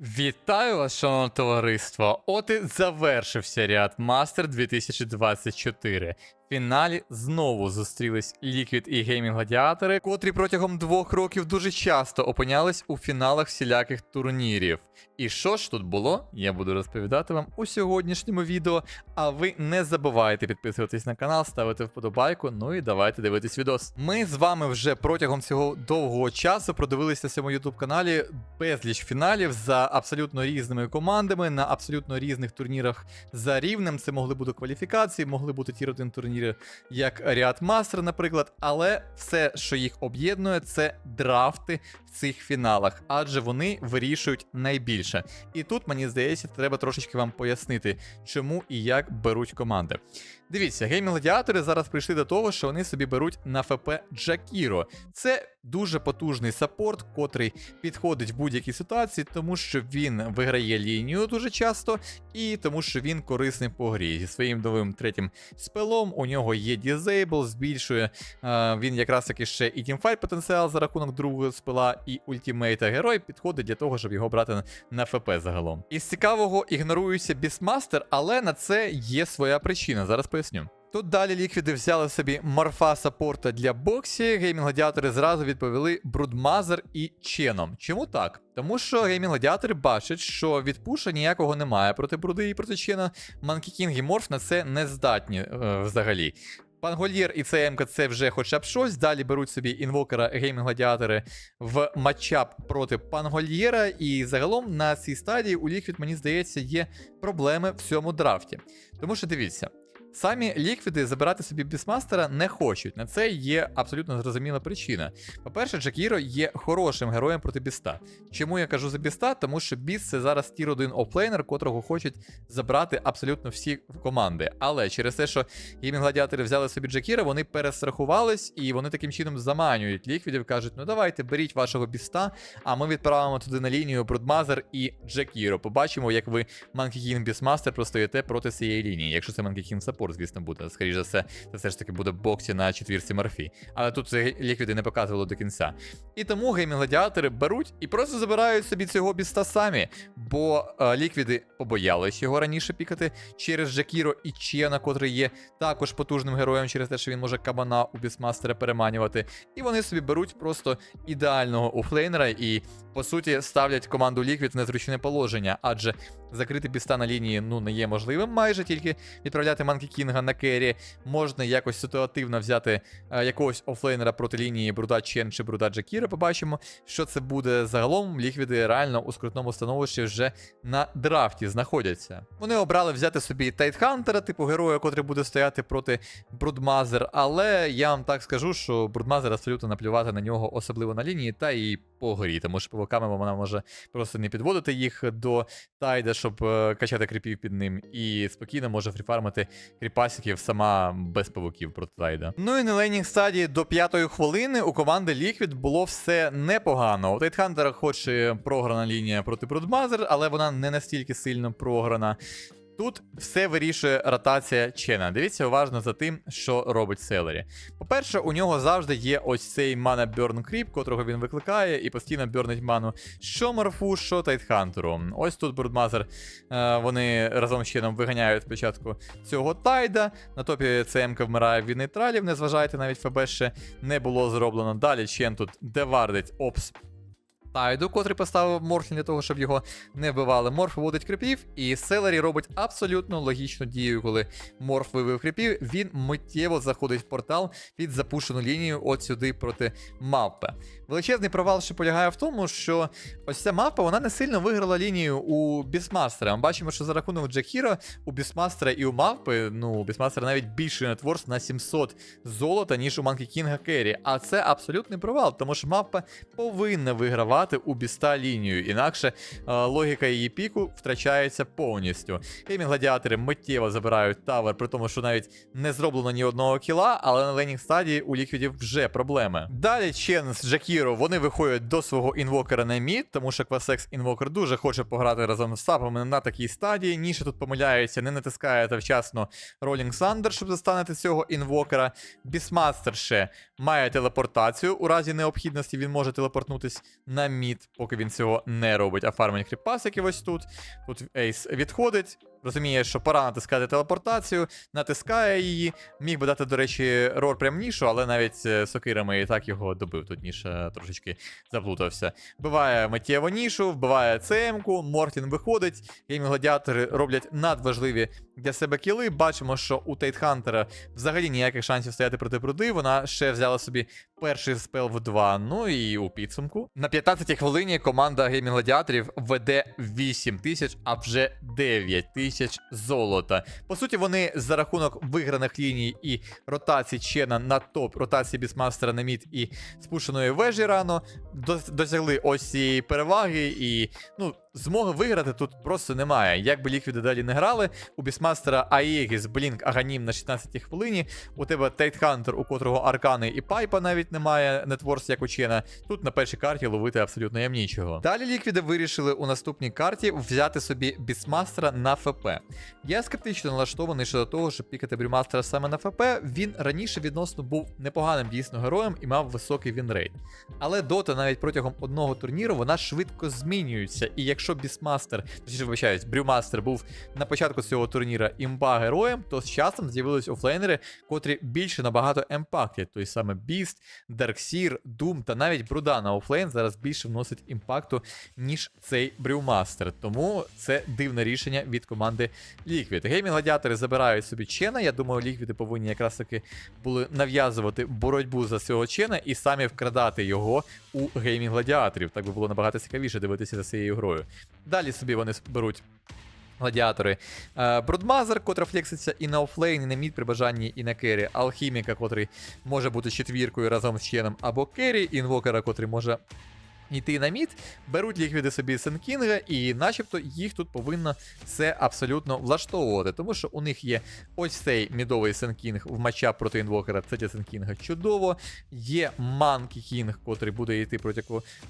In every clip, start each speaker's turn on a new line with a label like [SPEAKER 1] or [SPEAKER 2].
[SPEAKER 1] Вітаю вас, шановне товариство! От і завершився ряд Мастер 2024. Фіналі знову зустрілись Liquid і Gaming Гладіатори, котрі протягом двох років дуже часто опинялись у фіналах всіляких турнірів. І що ж тут було, я буду розповідати вам у сьогоднішньому відео. А ви не забувайте підписуватись на канал, ставити вподобайку, ну і давайте дивитись відос. Ми з вами вже протягом цього довгого часу продивилися на цьому YouTube каналі безліч фіналів за абсолютно різними командами на абсолютно різних турнірах за рівнем. Це могли бути кваліфікації, могли бути ті 1 турніри, як Ріад Мастер, наприклад. Але все, що їх об'єднує, це драфти в цих фіналах, адже вони вирішують найбільше. І тут мені здається, треба трошечки вам пояснити, чому і як беруть команди. Дивіться, геймінг гладіатори зараз прийшли до того, що вони собі беруть на ФП Джакіро. Це дуже потужний саппорт, котрий підходить в будь-якій ситуації, тому що він виграє лінію дуже часто, і тому що він корисний по грі. Зі своїм новим третім спелом у нього є дізейбл, збільшує е, він якраз таки ще і тімфайт потенціал за рахунок другого спела, і ультімейта герой підходить для того, щоб його брати на, ФП загалом. Із цікавого ігнорується Бісмастер, але на це є своя причина. Зараз поясню. Тут далі ліквіди взяли собі морфа саппорта для боксі. Геймінг гладіатори зразу відповіли Брудмазер і Ченом. Чому так? Тому що геймінг гладіатори бачать, що від пуша ніякого немає проти бруди і проти Чена. Манкі Кінг і Морф на це не здатні е, взагалі. Пангольєр і ЦМК це вже хоча б щось. Далі беруть собі інвокера геймінг гладіатори в матчап проти Пангольєра. І загалом на цій стадії у Ліквід, мені здається, є проблеми в цьому драфті. Тому що дивіться. Самі ліквіди забирати собі бісмастера не хочуть. На це є абсолютно зрозуміла причина. По-перше, Джакіро є хорошим героєм проти біста. Чому я кажу за біста? Тому що біст це зараз тір 1 офлейнер, котрого хочуть забрати абсолютно всі команди. Але через те, що геймінг гладіатори взяли собі Джакіра, вони перестрахувались і вони таким чином заманюють ліквідів, кажуть: ну давайте беріть вашого біста, а ми відправимо туди на лінію Брудмазер і Джакіро. Побачимо, як ви King Beastmaster простоїте проти цієї лінії. Якщо це Monkey King звісно, буде. Скоріше за все, це все ж таки буде боксі на четвірці Морфі. Але тут це ліквіди не показували до кінця. І тому геймінг-гладіатори беруть і просто забирають собі цього біста самі. Бо е, ліквіди побоялись його раніше пікати через Джакіро і Чена, котрий є також потужним героєм через те, що він може кабана у бісмастера переманювати. І вони собі беруть просто ідеального офлейнера і, по суті, ставлять команду Ліквід в незручне положення, адже закрити біста на лінії ну не є можливим майже тільки відправляти Манкі Кінга на кері. Можна якось ситуативно взяти е, якогось офлейнера проти лінії Бруда Чен чи Бруда Джакіра. Побачимо, що це буде загалом. Ліквіди реально у скрутному становищі вже на драфті знаходяться. Вони обрали взяти собі Тайтхантера, типу героя, котрий буде стояти проти Брудмазер. Але я вам так скажу, що Брудмазер абсолютно наплювати на нього, особливо на лінії, та і по грі, тому що пивоками вона може просто не підводити їх до тайда, щоб е, качати кріпів під ним, і спокійно може фріфармити кріпасиків сама без павуків проти тайда. Ну і на лейнінг стадії до п'ятої хвилини у команди Liquid було все непогано. У Тайтхантера хоч і програна лінія проти Брудмазер, але вона не настільки сильно програна. Тут все вирішує ротація Чена. Дивіться уважно за тим, що робить Селері. По-перше, у нього завжди є ось цей мана Burn Creep, котрого він викликає, і постійно бьорнить ману що Морфу, що Тайтхантеру. Ось тут Брудмазер. Вони разом з Ченом виганяють спочатку цього тайда. На топі ЦМК вмирає від нейтралів, не зважайте, навіть ФБ ще не було зроблено. Далі Чен тут девардить Опс Тайду, котрий поставив Морфін для того, щоб його не вбивали. Морф виводить крипів, і Селері робить абсолютно логічну дію, коли Морф вивів крипів, він миттєво заходить в портал під запущену лінію от сюди проти мавпи. Величезний провал ще полягає в тому, що ось ця мавпа вона не сильно виграла лінію у Бісмастера. Ми бачимо, що за рахунок Джекіра у Бісмастера і у мавпи, ну, у Бісмастера навіть більший нетворс на 700 золота, ніж у Манкі Кінга Керрі. А це абсолютний провал, тому що мавпа повинна вигравати у біста лінію, інакше е, логіка її піку втрачається повністю. Геймінг гладіатори миттєво забирають тавер, при тому, що навіть не зроблено ні одного кіла, але на лейнінг стадії у ліквідів вже проблеми. Далі Чен з Джакіро вони виходять до свого інвокера на мід, тому що Квасекс інвокер дуже хоче пограти разом з сапами на такій стадії. Ніша тут помиляється, не натискаєте вчасно Rolling Thunder, щоб застанете цього інвокера. Бісмастер ще має телепортацію. У разі необхідності він може телепортнутись на мід, поки він цього не робить, а фармить кріпасики ось тут. Тут Ейс відходить. Розуміє, що пора натискати телепортацію, натискає її. Міг би дати, до речі, рор прям нішу, але навіть е, сокирами і так його добив. Тут ніша трошечки заплутався. Вбиває миттєво нішу, вбиває ЦМ-ку, Мортлін виходить. Геймінг гладіатори роблять надважливі для себе кіли. Бачимо, що у Тейтхантера взагалі ніяких шансів стояти проти пруди. Вона ще взяла собі перший спел в 2. Ну і у підсумку. На 15-й хвилині команда геймінг гладіаторів веде 8 тисяч, а вже 9 тисяч золота. По суті, вони за рахунок виграних ліній і ротації Чена на топ, ротації Бісмастера на мід і спушеної вежі рано досягли ось цієї переваги, і ну, змоги виграти тут просто немає. Як би ліквіди далі не грали, у Бісмастера Аєгіс, Блінк, Аганім на 16-й хвилині. У тебе Тейтхантер, у котрого Аркани і Пайпа навіть немає нетворс, як у Чена. Тут на першій карті ловити абсолютно їм нічого. Далі ліквіди вирішили у наступній карті взяти собі Бісмастера на ФП. Я скептично налаштований щодо того, щоб пікати Брюмастера саме на ФП. Він раніше відносно був непоганим дійсно героєм і мав високий вінрейт. Але дота навіть протягом одного турніру вона швидко змінюється. І якщо Бісмастер, точніше вибачаюсь, Брюмастер був на початку цього турніра імба героєм, то з часом з'явились офлейнери, котрі більше набагато емпактять. Той саме Біст, Дарксір, Doom та навіть Бруда на офлейн зараз більше вносить імпакту, ніж цей Брюмастер. Тому це дивне рішення від команди Liquid. Геймінг гладіатори забирають собі Чена. Я думаю, Ліквіди повинні якраз таки були нав'язувати боротьбу за цього Чена і самі вкрадати його у геймінг гладіаторів. Так би було набагато цікавіше дивитися за цією грою. Далі собі вони беруть. Гладіатори. Е, Брудмазер, котра флекситься і на офлейн, і на мід при бажанні, і на кері. Алхіміка, котрий може бути четвіркою разом з членом або кері, інвокера, котрий може йти на мід, беруть ліквіди собі Сенкінга, і начебто їх тут повинно все абсолютно влаштовувати, тому що у них є ось цей мідовий Сенкінг в матчап проти інвокера, це для Сенкінга чудово. Є Манкі Кінг, котрий буде йти проти,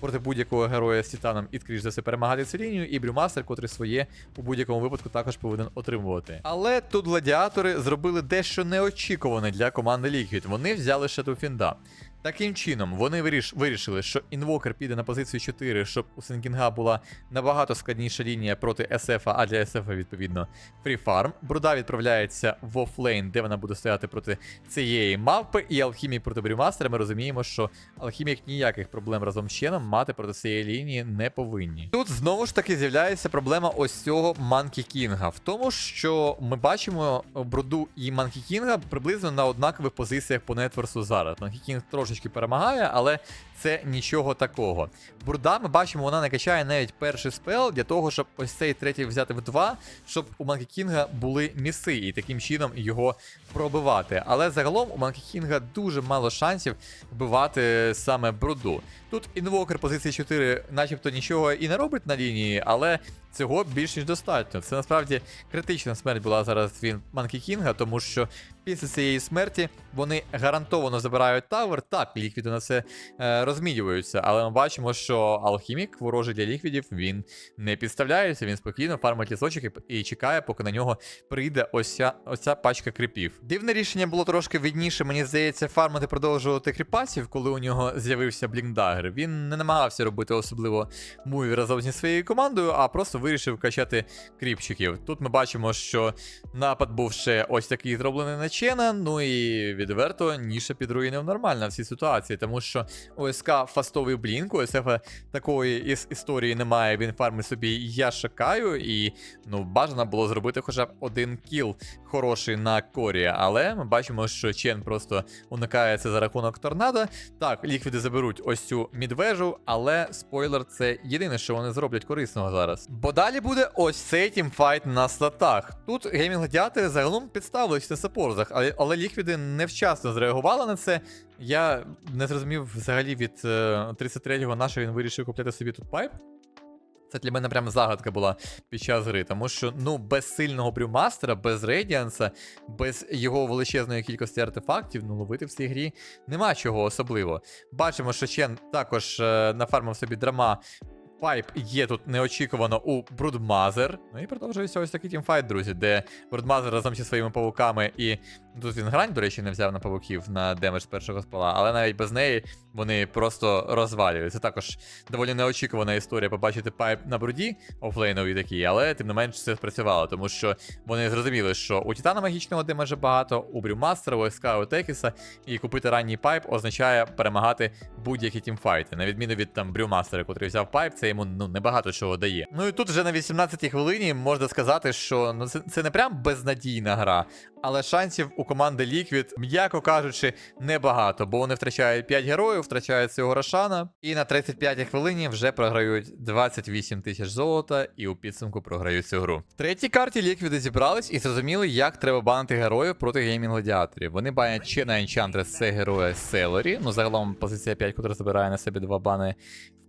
[SPEAKER 1] проти будь-якого героя з Титаном і, скоріш за все, перемагати цю лінію, і Брюмастер, котрий своє у будь-якому випадку також повинен отримувати. Але тут гладіатори зробили дещо неочікуване для команди Liquid. Вони взяли Shadow Фінда. Таким чином, вони виріш... вирішили, що інвокер піде на позицію 4, щоб у Сенкінга була набагато складніша лінія проти СФ, а для СФ, відповідно, фріфарм. Бруда відправляється в офлейн, де вона буде стояти проти цієї мавпи, і Алхімік проти Брюмастера. Ми розуміємо, що Алхімік ніяких проблем разом з Ченом мати проти цієї лінії не повинні. Тут знову ж таки з'являється проблема ось цього Манкі Кінга. В тому, що ми бачимо Бруду і Манкі Кінга приблизно на однакових позиціях по нетворсу зараз. Манкі Кінг трошечки перемагає, але це нічого такого. Бурда, ми бачимо, вона не качає навіть перший спел для того, щоб ось цей третій взяти в два, щоб у Манкі Кінга були міси, і таким чином його пробивати. Але загалом у Манкі Кінга дуже мало шансів вбивати саме бруду. Тут інвокер позиції 4 начебто нічого і не робить на лінії, але цього більш ніж достатньо. Це насправді критична смерть була зараз від Манкі Кінга, тому що після цієї смерті вони гарантовано забирають тавер. Так, ліквіди на це е, розмінюються, але ми бачимо, що алхімік, ворожий для ліквідів, він не підставляється, він спокійно фармить лісочок і, і чекає, поки на нього прийде ось ця пачка кріпів. Дивне рішення було трошки відніше, мені здається, фармити продовжувати кріпасів, коли у нього з'явився Блінкдагер. Він не намагався робити особливо муві разом зі своєю командою, а просто вирішив качати кріпчиків. Тут ми бачимо, що напад був ще ось такий зроблений на Чена, ну і відверто ніша підруїнив нормально в цій ситуації, тому що ОСК фастовий блінк, у СФ такої іс- історії немає. Він фармить собі я шукаю, і ну бажано було зробити хоча б один кіл хороший на корі. Але ми бачимо, що Чен просто уникає це за рахунок торнадо. Так, ліквіди заберуть ось цю мідвежу, але спойлер, це єдине, що вони зроблять корисного зараз. Бо далі буде ось цей тімфайт на слотах. Тут геймінг гладіатори загалом підставились на сапорзах, але, але ліквіди невчасно зреагували на це. Я не зрозумів взагалі від е, 33-го на що він вирішив купляти собі тут пайп. Це для мене прям загадка була під час гри, тому що ну без сильного брюмастера, без Рейдіанса, без його величезної кількості артефактів, ну ловити в цій грі нема чого особливо. Бачимо, що Чен також е, нафармив собі драма. Пайп є тут неочікувано у Брудмазер. Ну і продовжується ось такий тімфайт, друзі, де Брудмазер разом зі своїми павуками і Тут він грань, до речі, не взяв на павуків на демедж першого спала, але навіть без неї вони просто розвалюються. Також доволі неочікувана історія побачити пайп на бруді офлейновий такий, але тим не менш це спрацювало, тому що вони зрозуміли, що у Титана магічного демеджа багато, у Брюмастера, у СК, у Текіса, і купити ранній пайп означає перемагати будь-які тімфайти. На відміну від там Брюмастера, який взяв пайп, це йому ну небагато чого дає. Ну і тут вже на 18-й хвилині можна сказати, що ну це, це не прям безнадійна гра, але шансів у команди Liquid, м'яко кажучи, небагато, бо вони втрачають 5 героїв, втрачають цього Рошана, і на 35-й хвилині вже програють 28 тисяч золота і у підсумку програють цю гру. В третій карті Liquid зібрались і зрозуміли, як треба банити героїв проти геймінг гладіаторів. Вони банять ще на Enchantress це героя Селері. Ну загалом позиція 5, котра забирає на себе два бани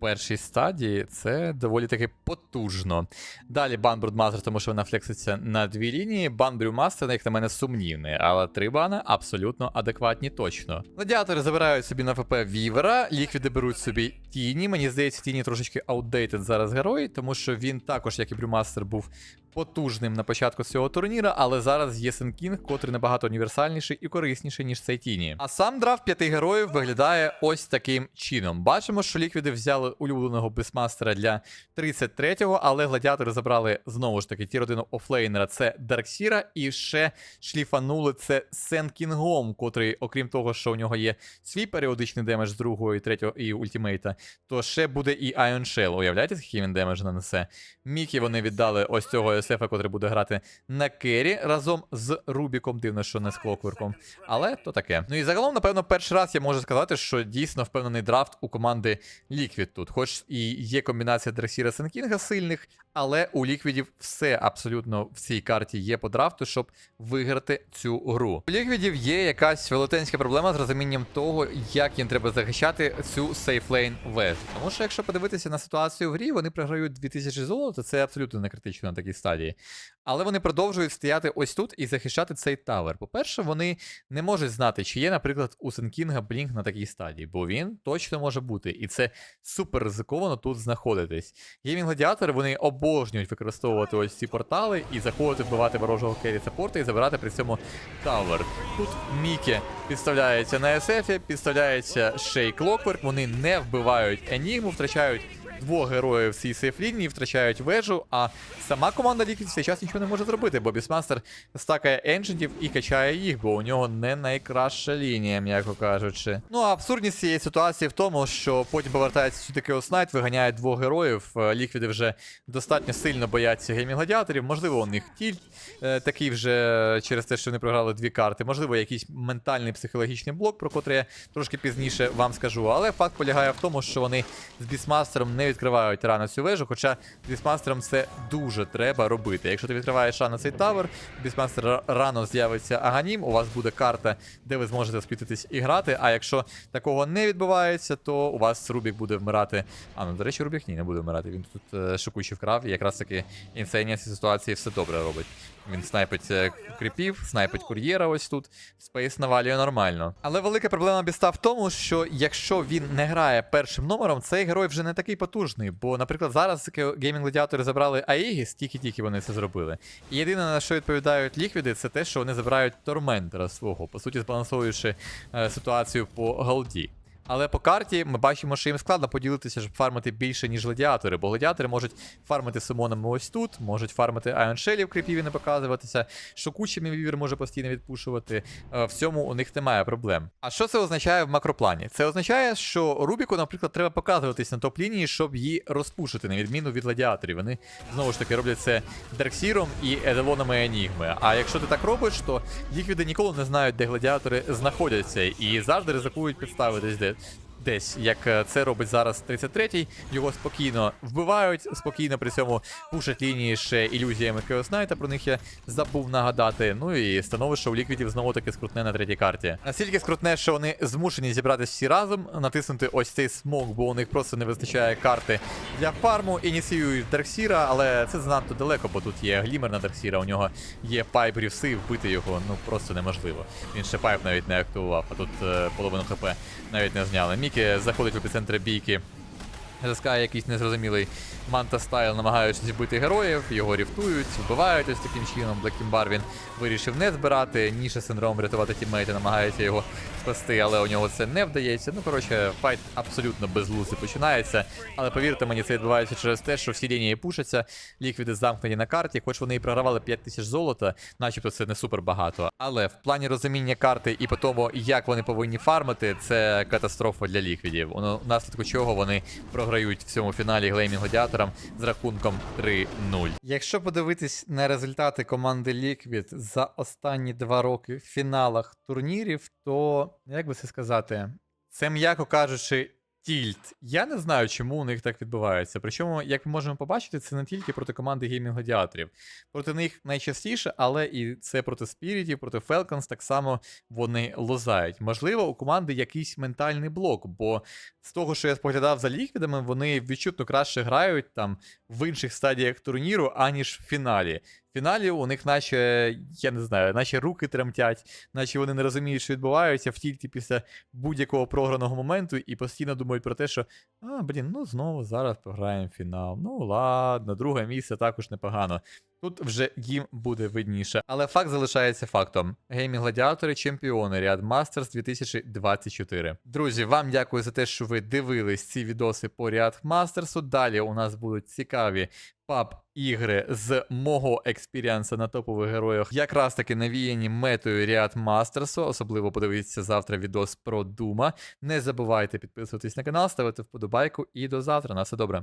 [SPEAKER 1] першій стадії, це доволі таки потужно. Далі бан Брудмастер, тому що вона флекситься на дві лінії. Бан Брюмастер, як на мене, сумнівний, але три бани абсолютно адекватні точно. Гладіатори забирають собі на ФП Вівера, ліквіди беруть собі Тіні. Мені здається, Тіні трошечки аутдейтед зараз герой, тому що він також, як і Брюмастер, був потужним на початку цього турніра, але зараз є Сенкінг, котрий набагато універсальніший і корисніший, ніж цей Тіні. А сам драфт п'яти героїв виглядає ось таким чином. Бачимо, що ліквіди взяли улюбленого бисмастера для 33-го, але гладіатори забрали знову ж таки ті родину офлейнера, це Дарксіра, і ще шліфанули це Сенкінгом, котрий, окрім того, що у нього є свій періодичний демедж з другого і третього і ультимейта, то ще буде і Iron Shell. Уявляєте, скільки він демедж нанесе? Мікі вони віддали ось цього СФ, котрий буде грати на Кері разом з Рубіком. Дивно, що не з Клокверком. Але то таке. Ну і загалом, напевно, перший раз я можу сказати, що дійсно впевнений драфт у команди Liquid тут. Хоч і є комбінація Дрексіра Сенкінга сильних, але у Ліквідів все абсолютно в цій карті є по драфту, щоб виграти цю гру. У Ліквідів є якась велетенська проблема з розумінням того, як їм треба захищати цю сейфлейн веж. Тому що, якщо подивитися на ситуацію в грі, вони програють 2000 золота, це абсолютно не критично на такій стадії. Але вони продовжують стояти ось тут і захищати цей тавер. По-перше, вони не можуть знати, чи є, наприклад, у Сенкінга Блінк на такій стадії, бо він точно може бути. І це супер ризиковано тут знаходитись. Геймінг гладіатори вони обожнюють використовувати ось ці портали і заходити вбивати ворожого керрі саппорта і забирати при цьому тавер. Тут Мікі підставляється на СФ, підставляється Шей Клокверк, вони не вбивають Енігму, втрачають. Двох героїв цій сейф-лінії втрачають вежу, а сама команда Liquid в цей час нічого не може зробити, бо Бісмастер стакає енджентів і качає їх, бо у нього не найкраща лінія, м'яко кажучи. Ну а абсурдність цієї ситуації в тому, що потім повертається сюди Knight, виганяє двох героїв. Е, Ліквіди вже достатньо сильно бояться геймінг гладіаторів. Можливо, у них тільт е, такий вже через те, що вони програли дві карти. Можливо, якийсь ментальний психологічний блок, про котрий я трошки пізніше вам скажу. Але факт полягає в тому, що вони з Бісмастером не відкривають рано цю вежу, хоча Бісмастером це дуже треба робити. Якщо ти відкриваєш рано цей тавер, Бісмастер рано з'явиться Аганім, у вас буде карта, де ви зможете сплітитись і грати. А якщо такого не відбувається, то у вас Рубік буде вмирати. А, ну до речі, Рубік ні, не буде вмирати. Він тут е, шокуючи вкрав, і якраз таки інсейня в цій ситуації все добре робить. Він снайпить е, кріпів, снайпить кур'єра ось тут. Спейс навалює нормально. Але велика проблема біста в тому, що якщо він не грає першим номером, цей герой вже не такий потужний. Бо, наприклад, зараз геймінг гладіатори забрали Аегіс, тільки-тільки вони це зробили. І єдине, на що відповідають ліквіди, це те, що вони забирають Торментера свого, по суті, збалансовуючи е, ситуацію по голді. Але по карті ми бачимо, що їм складно поділитися, щоб фармити більше, ніж гладіатори, бо гладіатори можуть фармити сумонами ось тут, можуть фармити айоншелів, кріпів і не показуватися, шокучими вівер може постійно відпушувати. Е, В цьому у них немає проблем. А що це означає в макроплані? Це означає, що Рубіку, наприклад, треба показуватись на топ-лінії, щоб її розпушити, на відміну від гладіаторів. Вони знову ж таки роблять це Дарксіром і Еделонами Енігми. А якщо ти так робиш, то ліквіди ніколи не знають, де гладіатори знаходяться, і завжди ризикують підставитись де. it. Десь, як е, це робить зараз 33-й, його спокійно вбивають, спокійно при цьому пушать лінії ще ілюзіями Knight, про них я забув нагадати. Ну і становище у ліквідів знову таки скрутне на третій карті. Настільки скрутне, що вони змушені зібратися всі разом, натиснути ось цей смок, бо у них просто не вистачає карти для фарму. Ініціюють Дарксіра, але це занадто далеко, бо тут є глімер на Дарксіра, у нього є пайп рівси, вбити його ну просто неможливо. Він ще пайп навіть не активував, а тут е, половину хп навіть не зняли. Мікі заходить в епіцентр бійки Заскає якийсь незрозумілий манта стайл, намагаючись вбити героїв, його ріфтують, вбивають ось таким чином. Блекімбар він вирішив не збирати, ніше синдром врятувати тімейта, намагається його спасти, але у нього це не вдається. Ну, коротше, файт абсолютно безглуздий починається. Але повірте мені, це відбувається через те, що всі лінії пушаться, ліквіди замкнені на карті, хоч вони і програвали 5 тисяч золота, начебто це не супер багато. Але в плані розуміння карти і по тому, як вони повинні фармити, це катастрофа для ліквідів. У наслідку чого вони програють в цьому фіналі глеймінг гладіаторам з рахунком 3-0. Якщо подивитись на результати команди Liquid за останні два роки в фіналах турнірів, то як би це сказати, це м'яко кажучи. Тільт. Я не знаю, чому у них так відбувається. Причому, як ми можемо побачити, це не тільки проти команди геймінг гладіаторів. Проти них найчастіше, але і це проти спірітів, проти Falcons так само вони лозають. Можливо, у команди якийсь ментальний блок, бо з того, що я споглядав за ліквідами, вони відчутно краще грають там в інших стадіях турніру, аніж в фіналі. Фіналі у них, наче, я не знаю, наче руки тремтять, наче вони не розуміють, що відбувається в тільті після будь-якого програного моменту, і постійно думають про те, що а, блін, ну знову зараз програємо фінал. Ну ладно, друге місце також непогано. Тут вже їм буде видніше. Але факт залишається фактом. Геймінг Гладіатори чемпіони Ріад Мастерс 2024. Друзі, вам дякую за те, що ви дивились ці відоси по Ріад Мастерсу. Далі у нас будуть цікаві паб ігри з мого експіріанса на топових героях, якраз таки навіяні метою Ріад Мастерсу. Особливо подивіться завтра відос про Дума. Не забувайте підписуватись на канал, ставити вподобайку і до завтра. На все добре.